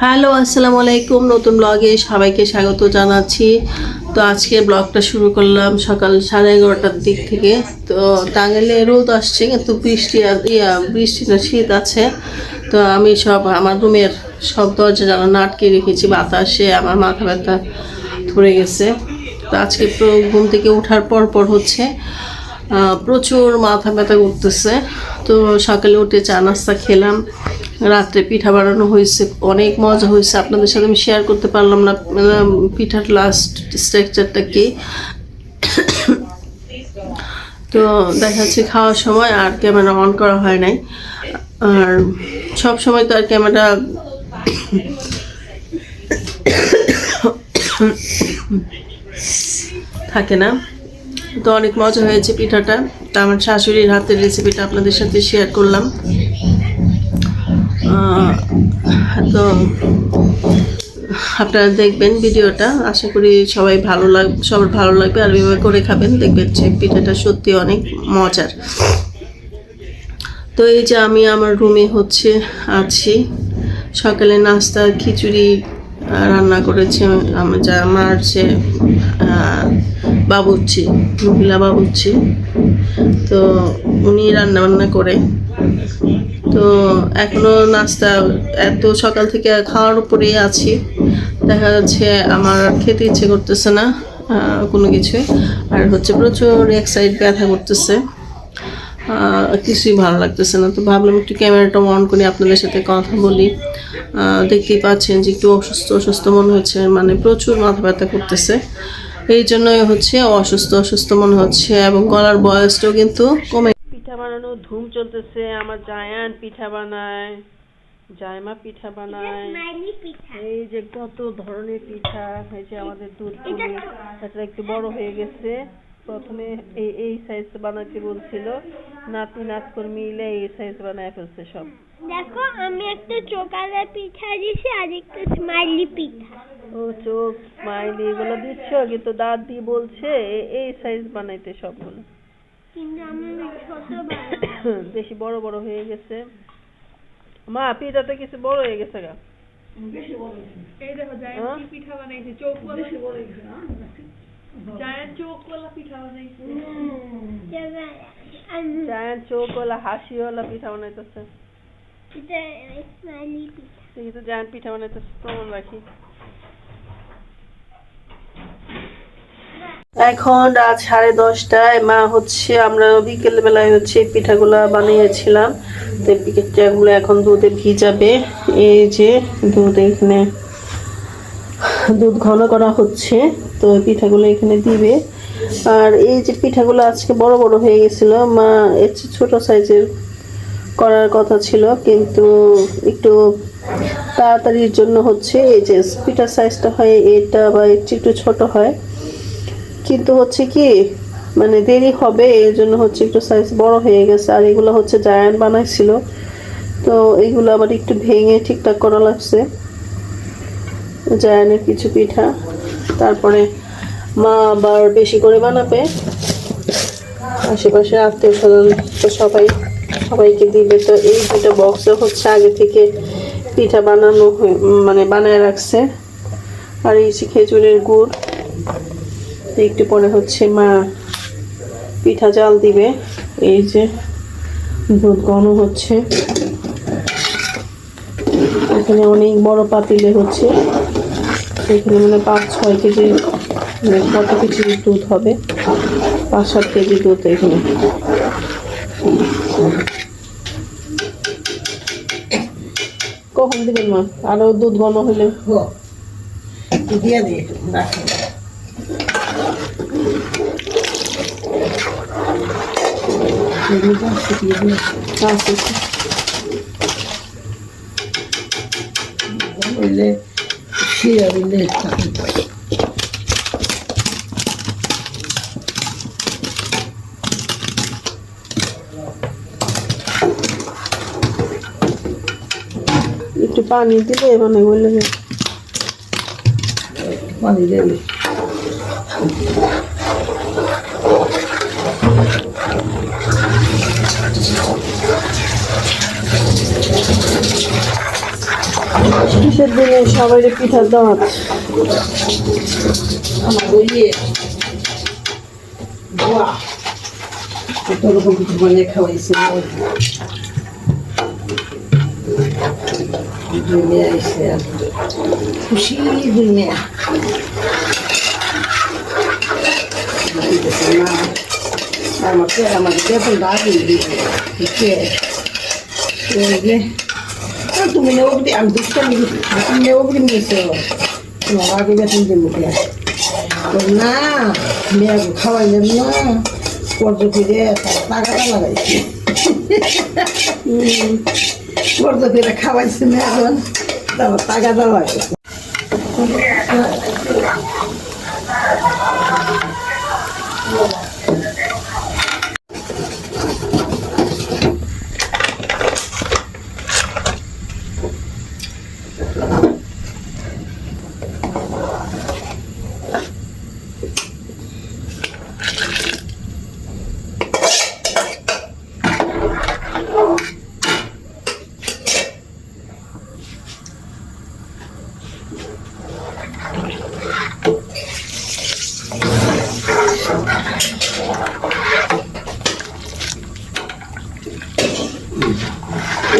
Hello, আসসালামু আলাইকুম। নতুন ব্লগে সবাইকে স্বাগত জানাচ্ছি। তো আজকে ব্লগটা শুরু করলাম সকাল সাড়ে এগারোটার দিক থেকে। তো টাঙ্গাইলে রোদ আসছে, কিন্তু বৃষ্টি ইয়া বৃষ্টি না শীত আছে। তো আমি সব, আমার রুমের সব দরজা জানালা আটকে রেখেছি, বাতাসে আমার মাথা ব্যথা ধরে গেছে। তো আজকে ঘুম থেকে ওঠার পর পর হচ্ছে প্রচুর মাথা ব্যথা করতেছে। তো সকালে উঠে চা নাস্তা খেলাম। রাত্রে পিঠা বানানো হয়েছে, অনেক মজা হয়েছে। আপনাদের সাথে আমি শেয়ার করতে পারলাম না পিঠার লাস্ট স্ট্রাকচারটা কি? তো দেখা যাচ্ছে খাওয়ার সময় আর ক্যামেরা অন করা হয় নাই। আর সব সময় তো আর ক্যামেরা থাকে না। তো অনেক মজা হয়েছে পিঠাটা। তো আমার শাশুড়ির হাতের রেসিপিটা আপনাদের সাথে শেয়ার করলাম। তো আপনারা দেখবেন ভিডিওটা। আশা করি সবাই ভালো লাগ, সবার ভালো লাগবে। আর এভাবে করে খাবেন, দেখবেন যে পিঠাটা সত্যি অনেক মজার। তো এই যে আমি আমার রুমে হচ্ছে আছি। সকালে নাস্তা, খিচুড়ি রান্না করেছে আমার যা, আমার যে বাবুর্চি, মহিলা বাবুর্চি। তো উনি রান্না বান্না করে। তো এখনও নাস্তা এত সকাল থেকে খাওয়ার উপরেই আছি। দেখা যাচ্ছে আমার খেতে ইচ্ছে করতেছে না কোনো কিছুই আর হচ্ছে প্রচুর এক সাইড ব্যথা করতেছে। কিছুই ভালো লাগতেছে না। তো ভাবলাম একটু ক্যামেরাটা অন করে আপনাদের সাথে কথা বলি। দেখতেই পাচ্ছেন যে একটু অসুস্থ অসুস্থ মনে হচ্ছে মানে প্রচুর মাথা ব্যথা করতেছে। এই জন্যই হচ্ছে অসুস্থ অসুস্থ মনে হচ্ছে এবং গলার বয়সটাও কিন্তু কমে পিঠা বানানোর ধুম চলতেছে আমার জায়ান পিঠা বানায় জায়মা পিঠা বানায়। এই যে কত ধরনের পিঠা যে আমাদের দুধ এটা একটু বড় হয়ে গেছে। প্রথমে এই এই সাইজ বানাতে বলছিল নাতি নাতকর মিলে এই সাইজ বানায় ফেলছে সব। দেখো আমি একটা চোকালা পিঠা দিছি আর একটা স্মাইলি পিঠা। ও চোখ স্মাইলি এগুলো দিচ্ছ? কিন্তু দাঁত দিয়ে বলছে এই সাইজ বানাইতে সবগুলো কিন্তু আমি ছোট বানাবো। বেশি বড় বড় হয়ে গেছে। মা পিঠাটা কিছু বড় হয়ে গেছে গা। এই দেখো হ্যাঁ? জায়ান্ট পিঠা বানাইছে? চোখওয়ালা জায়ান্ট চোখওয়ালা পিঠা বানাইছে। জায়ান্ট চোখওয়ালা হাসিওয়ালা পিঠা বানাইতেছে। এটা স্মাইলি পিঠা। তো জায়ান্ট পিঠা বানাইতেছে প্রমাণ রাখি। এখন রাত সাড়ে দশটায়, মা হচ্ছে আমরা বিকেল বেলায় হচ্ছে পিঠাগুলা বানিয়েছিলাম। তো পিঠাগুলো এখন দুধে ভিজাবে। এই যে দুধ এখানে, দুধ ঘন করা হচ্ছে, তো পিঠাগুলো এখানে দিবে। আর এই যে পিঠাগুলো আজকে বড় বড় হয়ে গেছিল, মা এর ছোট সাইজের করার কথা ছিল, কিন্তু একটু তাড়াতাড়ির জন্য হচ্ছে, এই যে পিঠার সাইজটা হয়, এটা বা একটু একটু ছোট হয়। কিন্তু হচ্ছে কি মানে দেরি হবে এই জন্য হচ্ছে একটু সাইজ বড় হয়ে গেছে। আর এগুলো হচ্ছে জায়ান্ট বানাইছিল। তো এগুলো আবার একটু ভেঙে ঠিকঠাক করা লাগছে। জায়ানের কিছু পিঠা। তারপরে মা আবার বেশি করে বানাবে। আশেপাশে আত্মীয় স্বজন তো সবাই, সবাইকে দিবে। তো এই দুটো বক্সে হচ্ছে আগে থেকে পিঠা বানানো মানে বানায় রাখছে। আর এই খেজুরের গুড়। একটু পরে হচ্ছে মা পিঠা জাল দিবে। এই যে দুধ ঘন হচ্ছে। এখানে অনেক বড় পাতিলে হচ্ছে। এখানে মানে পাঁচ, ছয় কেজি মানে কত কেজি দুধ হবে? পাঁচ, সাত কেজি দুধ এখানে। কখন দিবেন মা? আরও দুধ ঘন হলে। দিয়ে দিয়ে রাখো এগুলো শুকিয়ে দিয়ে আচ্ছা আচ্ছা। বললে শিরা দিলে একটু পানি দিলে মানে বললে পানি দেবে কিসের দিনে সবাই পিঠার দাওয়াত আমার ওই ইয়ে বাহ কত রকম কিছু বানিয়ে খাওয়াইছে দুই মেয়ে আইসে আর খুশি দুই মেয়ে দিতেছে না আমাকে আমাকে বেতন দাবি দিবে আর তুমি নেব আমি দুঃখ তুমি নেব বলে নিয়েছো তোমার আগে বেতন দেবো না মেয়ে খাওয়াইলেন না কর্জ করে টাকাটা লাগাইছি কর্জ করে খাওয়াইছে না এখন তারপর টাকাটা লাগাইছে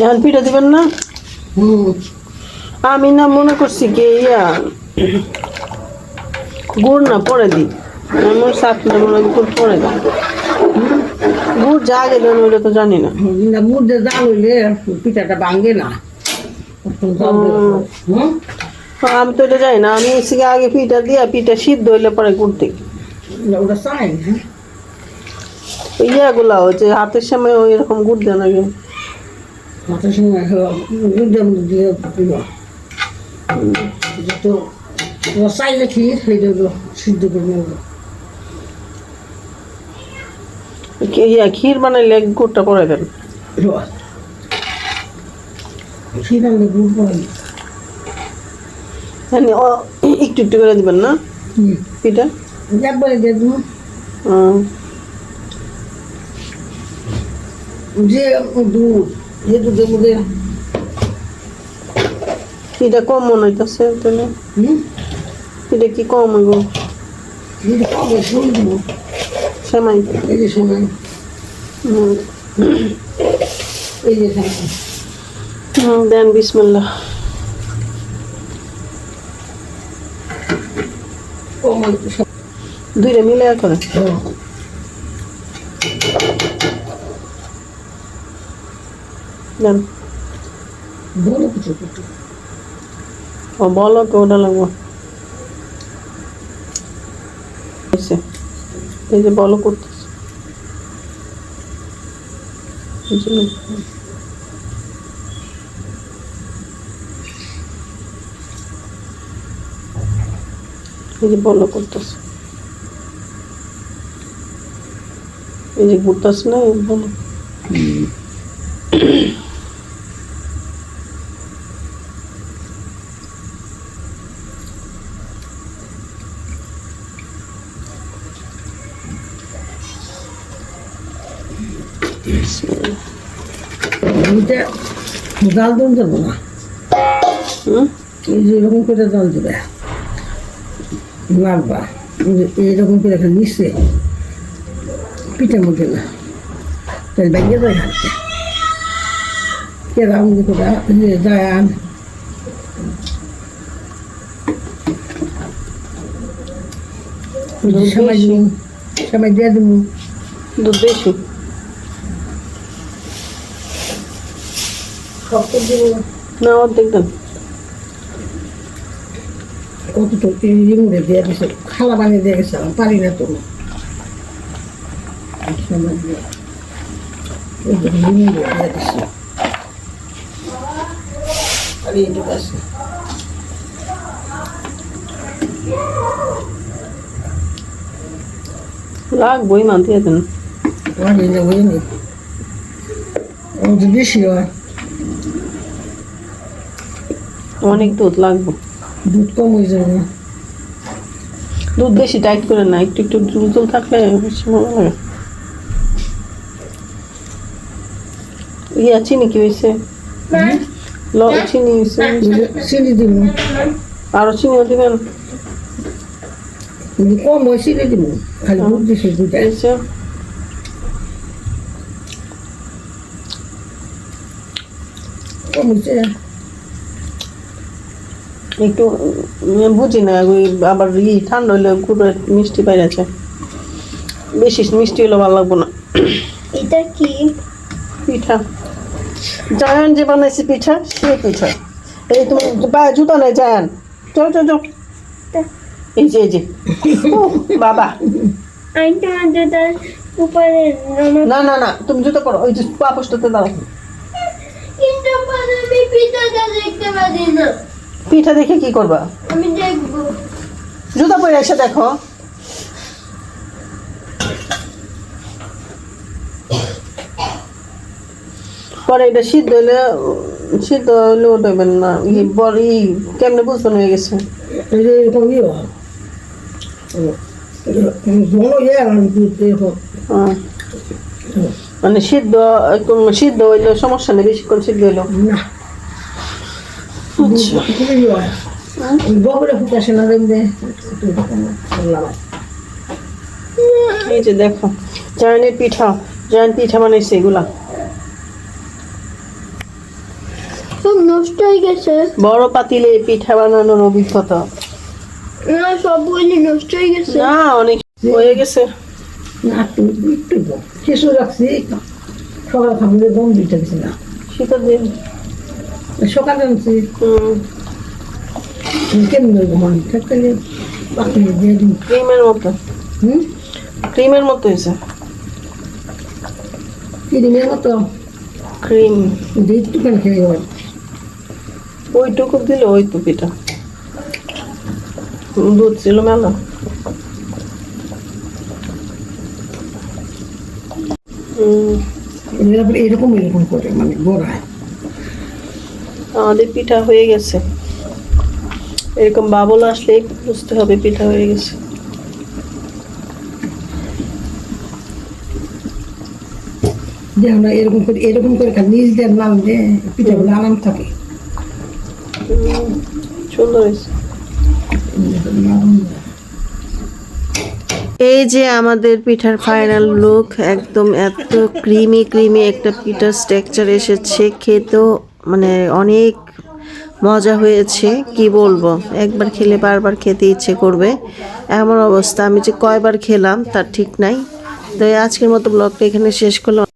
এখন পিঠা দিবেন না? আমি না মনে করছি কি ইয়া গুড় না পরে দিই। আমার সাত না মনে গুড় পরে দিই গুড় যা গেলেন ওইটা তো জানি না। না মুদ্রে জাল হইলে পিঠাটা ভাঙে না। আমি তো এটা জানি না। আমি এসে আগে পিঠা দিয়া পিঠা সিদ্ধ হইলে পরে গুড় দিই। ওটা চাই হ্যাঁ। ইয়াগুলা হচ্ছে হাতের সময় ওই রকম গুড় দেন আগে মাথার সঙ্গে দুধের মধ্যে দিয়ে দিল। তো ও চাইলে ক্ষীর হয়ে যাবে সিদ্ধ করে ইয়া ক্ষীর বানাইলে গুড়টা পরে দেন। ক্ষীর আনলে গুড় হ্যাঁ একটু একটু করে দিবেন না? পিঠা একবারে দিয়ে দেবো। যে দুধ যে দুধের মধ্যে পিঠা কম মনে হইতেছে তাহলে। পিঠা কি কম হইব? সেমাই। এই যে হুম। এই যে হুম, দেন সব। দুইটা মিলে করে। দেন বলো কিছু করতে ও বলো তো ওটা লাগবো এই যে বলো করতেছে। এই যে না। এই যে বলো করতেছে। এই যে ঘুরতেছে না বলো। দুইটা জাল দিন যাব না। এই যে এরকম করে জাল দেবে। নাড়বা এইরকম করে একটা নিচে পিঠের মধ্যে না। তাহলে ভেঙে যায় হাতে কেরাম করে যায় আন সময় দিন সময় দিয়ে দেবো। দুধ বেশি সব তো দেবো না অর্ধেক কতটুকু এই মুড়ে দিয়ে খালা বানিয়ে দিয়ে গেছে আমি পারি না তো। সময় দিয়ে দিছে আর এইটুকু আছে লাগবই মা দিয়ে দেন আর বুঝিনি বেশি হয়। অনেক দুধ লাগবে। দুধ কম হয়ে যাবে দুধ বেশি টাইট করে না একটু একটু জুল জুল থাকলে বেশি ভালো লাগে। ইয়া চিনি কি হয়েছে? চিনি চিনি- চিনি দিব। আরও চিনিও দিবেন? কম হয় চিনি দিব। খালি দুধ দিছি দুধ এই যে কম হয়েছে একটু বুঝি না ওই আবার ই ঠান্ডা হইলে গুঁড়ো মিষ্টি বাইরেছে বেশি মিষ্টি হলে ভালো লাগবো না। এটা কি? পিঠা। জায়ান যে বানাইছে পিঠা সে পিঠা। এই তুমি জুতা নাই জায়ান। চল চল চল এই যে এই যে। বাবা। না না না তুমি জুতো করো ওই যে পাপসটাতে পরে আমি পিঠাটা দেখতে পারি না। পিঠা দেখে কি করবা? আমি দেখব। জুতা পরে এসে দেখো। পরে এটা সিদ্ধ হলে সিদ্ধ হলেও দেবেন না ই বড় ই কেমনে বুঝবেন হয়ে গেছে? এরকম ইয়ে হয়। জল ইয়ে আর দুধ এরকম। হুম। মানে সিদ্ধ একদম সিদ্ধ হইলে সমস্যা নেই বেশিক্ষণ সিদ্ধ হইল না। না দেন এই যে দেখো জয়নের পিঠা জয়ন পিঠা বানাইছে এগুলা। সব নষ্ট হয়ে গেছে। বড় পাতিলে পিঠা বানানোর অভিজ্ঞতা। না সবগুলি নষ্ট হয়ে গেছে। না অনেক হয়ে গেছে। না একটু। কিছু রাখছি সকালে খাব গম দুইটা দিছি না। শীতের দিন। সকালে আনছি। কেমন ঘুমান থাকতে ক্রিমের মতো। হুম? ক্রিমের মতো হয়েছে। কিরিমের মতো? ক্রিম। কিন্তু একটুখানি খেয়ে হয় ওইটুকু দিলে ওই পিঠা দুধ ছিল মেলা। এরকম এরকম এরকম করে মানে গোড়ায়। আমাদের পিঠা হয়ে গেছে। এরকম বাবল আসলে বুঝতে হবে পিঠা হয়ে গেছে। দেখো না এরকম করে এরকম করে নিজ দিয়ে নাম দিয়ে পিঠাগুলো আরাম থাকে। সুন্দর হয়েছে। এই যে আমাদের পিঠার ফাইনাল লুক একদম এত ক্রিমি ক্রিমি একটা পিঠার স্ট্রাকচার এসেছে, খেতেও মানে অনেক মজা হয়েছে, কি বলব? একবার খেলে বারবার খেতে ইচ্ছে করবে। এমন অবস্থা, আমি যে কয়বার খেলাম তার ঠিক নাই। তো আজকের মতো ব্লগটা এখানে শেষ করলাম।